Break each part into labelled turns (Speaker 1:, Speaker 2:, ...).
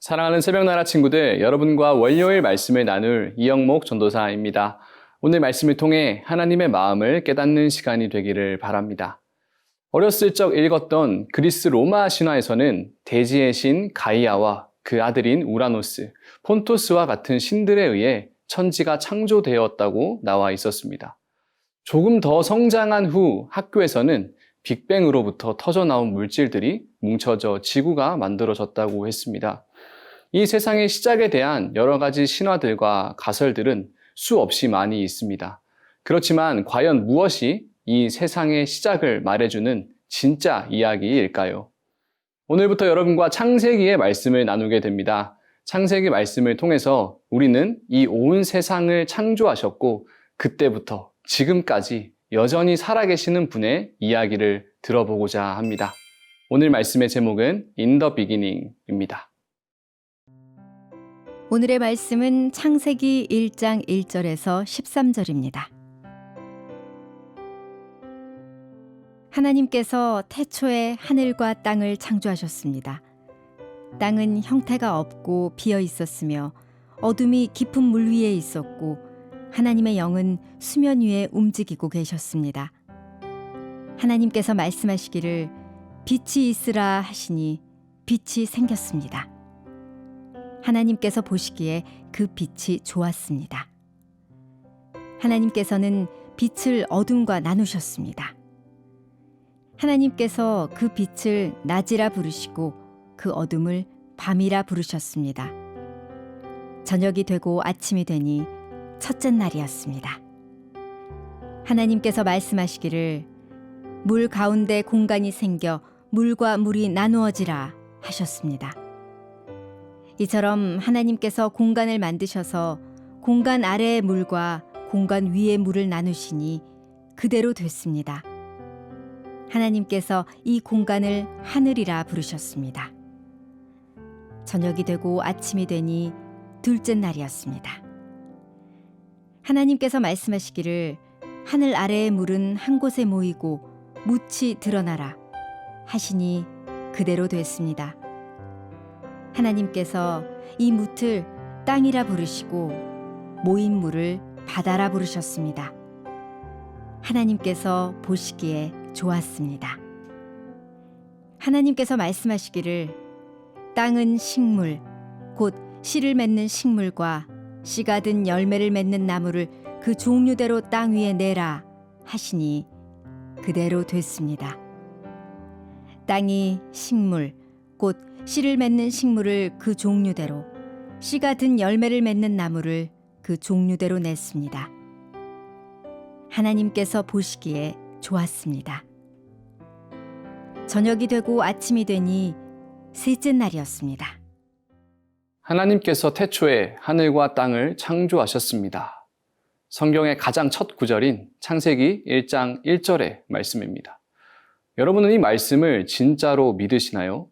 Speaker 1: 사랑하는 새벽나라 친구들, 여러분과 월요일 말씀을 나눌 이영목 전도사입니다. 오늘 말씀을 통해 하나님의 마음을 깨닫는 시간이 되기를 바랍니다. 어렸을 적 읽었던 그리스 로마 신화에서는 대지의 신 가이아와 그 아들인 우라노스, 폰토스와 같은 신들에 의해 천지가 창조되었다고 나와 있었습니다. 조금 더 성장한 후 학교에서는 빅뱅으로부터 터져나온 물질들이 뭉쳐져 지구가 만들어졌다고 했습니다. 이 세상의 시작에 대한 여러 가지 신화들과 가설들은 수없이 많이 있습니다. 그렇지만 과연 무엇이 이 세상의 시작을 말해주는 진짜 이야기일까요? 오늘부터 여러분과 창세기의 말씀을 나누게 됩니다. 창세기 말씀을 통해서 우리는 이 온 세상을 창조하셨고 그때부터 지금까지 여전히 살아계시는 분의 이야기를 들어보고자 합니다. 오늘 말씀의 제목은 In the Beginning입니다.
Speaker 2: 오늘의 말씀은 창세기 1장 1절에서 13절입니다. 하나님께서 태초에 하늘과 땅을 창조하셨습니다. 땅은 형태가 없고 비어 있었으며 어둠이 깊은 물 위에 있었고 하나님의 영은 수면 위에 움직이고 계셨습니다. 하나님께서 말씀하시기를 빛이 있으라 하시니 빛이 생겼습니다. 하나님께서 보시기에 그 빛이 좋았습니다. 하나님께서는 빛을 어둠과 나누셨습니다. 하나님께서 그 빛을 낮이라 부르시고 그 어둠을 밤이라 부르셨습니다. 저녁이 되고 아침이 되니 첫째 날이었습니다. 하나님께서 말씀하시기를 물 가운데 공간이 생겨 물과 물이 나누어지라 하셨습니다. 이처럼 하나님께서 공간을 만드셔서 공간 아래의 물과 공간 위의 물을 나누시니 그대로 됐습니다. 하나님께서 이 공간을 하늘이라 부르셨습니다. 저녁이 되고 아침이 되니 둘째 날이었습니다. 하나님께서 말씀하시기를 하늘 아래의 물은 한 곳에 모이고 묻이 드러나라 하시니 그대로 됐습니다. 하나님께서 이 묻을 땅이라 부르시고 모인 물을 바다라 부르셨습니다. 하나님께서 보시기에 좋았습니다. 하나님께서 말씀하시기를 땅은 식물 곧 씨를 맺는 식물과 씨가 든 열매를 맺는 나무를 그 종류대로 땅 위에 내라 하시니 그대로 됐습니다. 땅이 식물 곧 씨를 맺는 식물을 그 종류대로 씨가 든 열매를 맺는 나무를 그 종류대로 냈습니다. 하나님께서 보시기에 좋았습니다. 저녁이 되고 아침이 되니 셋째 날이었습니다.
Speaker 1: 하나님께서 태초에 하늘과 땅을 창조하셨습니다. 성경의 가장 첫 구절인 창세기 1장 1절의 말씀입니다. 여러분은 이 말씀을 진짜로 믿으시나요?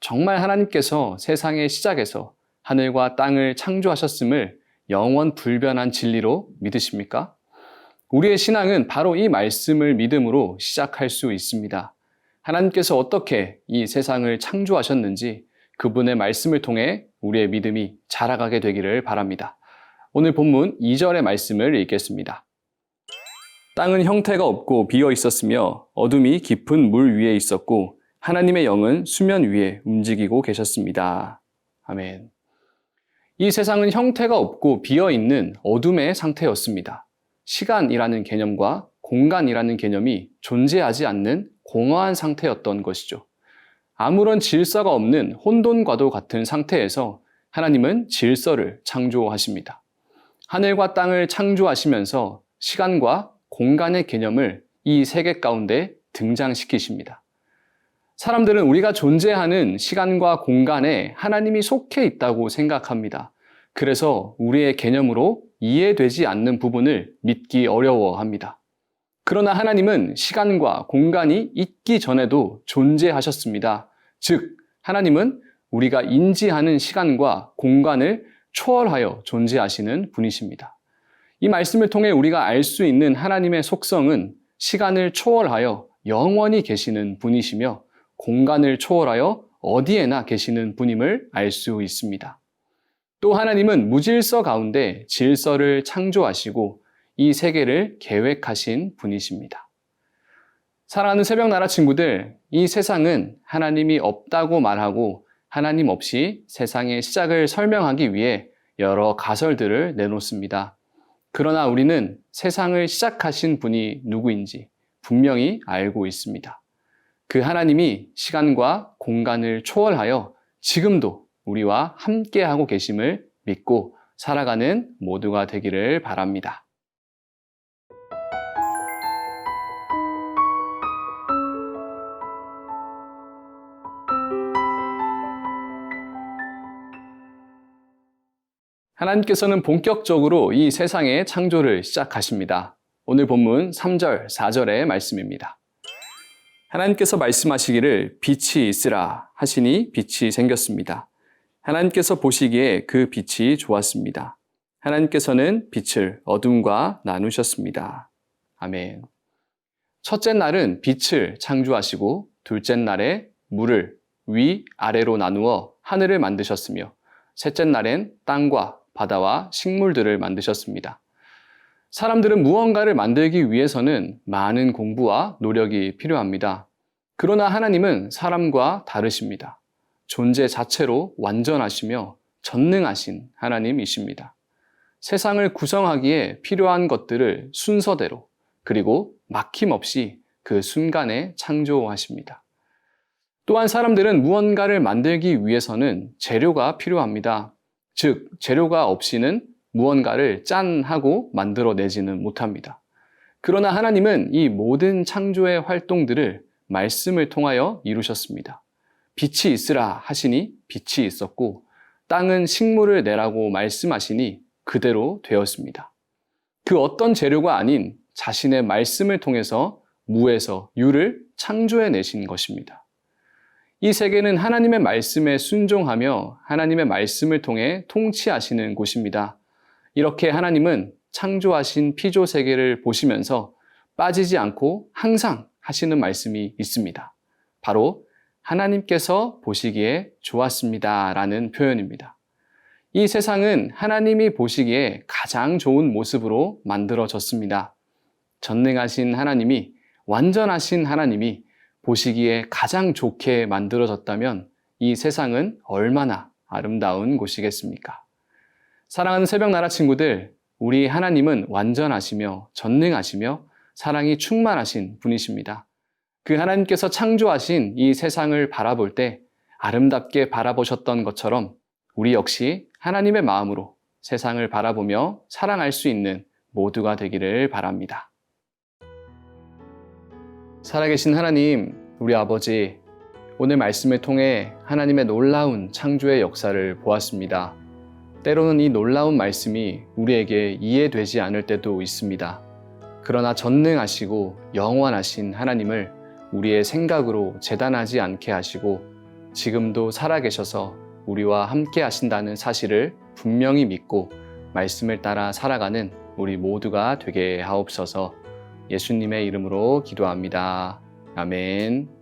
Speaker 1: 정말 하나님께서 세상의 시작에서 하늘과 땅을 창조하셨음을 영원 불변한 진리로 믿으십니까? 우리의 신앙은 바로 이 말씀을 믿음으로 시작할 수 있습니다. 하나님께서 어떻게 이 세상을 창조하셨는지 그분의 말씀을 통해 우리의 믿음이 자라가게 되기를 바랍니다. 오늘 본문 2절의 말씀을 읽겠습니다. 땅은 형태가 없고 비어 있었으며 어둠이 깊은 물 위에 있었고 하나님의 영은 수면 위에 움직이고 계셨습니다. 아멘. 이 세상은 형태가 없고 비어 있는 어둠의 상태였습니다. 시간이라는 개념과 공간이라는 개념이 존재하지 않는 공허한 상태였던 것이죠. 아무런 질서가 없는 혼돈과도 같은 상태에서 하나님은 질서를 창조하십니다. 하늘과 땅을 창조하시면서 시간과 공간의 개념을 이 세계 가운데 등장시키십니다. 사람들은 우리가 존재하는 시간과 공간에 하나님이 속해 있다고 생각합니다. 그래서 우리의 개념으로 이해되지 않는 부분을 믿기 어려워합니다. 그러나 하나님은 시간과 공간이 있기 전에도 존재하셨습니다. 즉, 하나님은 우리가 인지하는 시간과 공간을 초월하여 존재하시는 분이십니다. 이 말씀을 통해 우리가 알 수 있는 하나님의 속성은 시간을 초월하여 영원히 계시는 분이시며 공간을 초월하여 어디에나 계시는 분임을 알 수 있습니다. 또 하나님은 무질서 가운데 질서를 창조하시고 이 세계를 계획하신 분이십니다. 사랑하는 새벽 나라 친구들, 이 세상은 하나님이 없다고 말하고 하나님 없이 세상의 시작을 설명하기 위해 여러 가설들을 내놓습니다. 그러나 우리는 세상을 시작하신 분이 누구인지 분명히 알고 있습니다. 그 하나님이 시간과 공간을 초월하여 지금도 우리와 함께하고 계심을 믿고 살아가는 모두가 되기를 바랍니다. 하나님께서는 본격적으로 이 세상의 창조를 시작하십니다. 오늘 본문 3절, 4절의 말씀입니다. 하나님께서 말씀하시기를 빛이 있으라 하시니 빛이 생겼습니다. 하나님께서 보시기에 그 빛이 좋았습니다. 하나님께서는 빛을 어둠과 나누셨습니다. 아멘. 첫째 날은 빛을 창조하시고 둘째 날에 물을 위, 아래로 나누어 하늘을 만드셨으며 셋째 날엔 땅과 바다와 식물들을 만드셨습니다. 사람들은 무언가를 만들기 위해서는 많은 공부와 노력이 필요합니다. 그러나 하나님은 사람과 다르십니다. 존재 자체로 완전하시며 전능하신 하나님이십니다. 세상을 구성하기에 필요한 것들을 순서대로 그리고 막힘없이 그 순간에 창조하십니다. 또한 사람들은 무언가를 만들기 위해서는 재료가 필요합니다. 즉, 재료가 없이는 무언가를 짠 하고 만들어내지는 못합니다. 그러나 하나님은 이 모든 창조의 활동들을 말씀을 통하여 이루셨습니다. 빛이 있으라 하시니 빛이 있었고, 땅은 식물을 내라고 말씀하시니 그대로 되었습니다. 그 어떤 재료가 아닌 자신의 말씀을 통해서 무에서 유를 창조해 내신 것입니다. 이 세계는 하나님의 말씀에 순종하며 하나님의 말씀을 통해 통치하시는 곳입니다. 이렇게 하나님은 창조하신 피조 세계를 보시면서 빠지지 않고 항상 하시는 말씀이 있습니다. 바로 하나님께서 보시기에 좋았습니다. 라는 표현입니다. 이 세상은 하나님이 보시기에 가장 좋은 모습으로 만들어졌습니다. 전능하신 하나님이, 완전하신 하나님이 보시기에 가장 좋게 만들어졌다면 이 세상은 얼마나 아름다운 곳이겠습니까? 사랑하는 새벽 나라 친구들, 우리 하나님은 완전하시며 전능하시며 사랑이 충만하신 분이십니다. 그 하나님께서 창조하신 이 세상을 바라볼 때 아름답게 바라보셨던 것처럼 우리 역시 하나님의 마음으로 세상을 바라보며 사랑할 수 있는 모두가 되기를 바랍니다. 살아계신 하나님, 우리 아버지, 오늘 말씀을 통해 하나님의 놀라운 창조의 역사를 보았습니다. 때로는 이 놀라운 말씀이 우리에게 이해되지 않을 때도 있습니다. 그러나 전능하시고 영원하신 하나님을 우리의 생각으로 재단하지 않게 하시고 지금도 살아계셔서 우리와 함께 하신다는 사실을 분명히 믿고 말씀을 따라 살아가는 우리 모두가 되게 하옵소서 예수님의 이름으로 기도합니다. 아멘.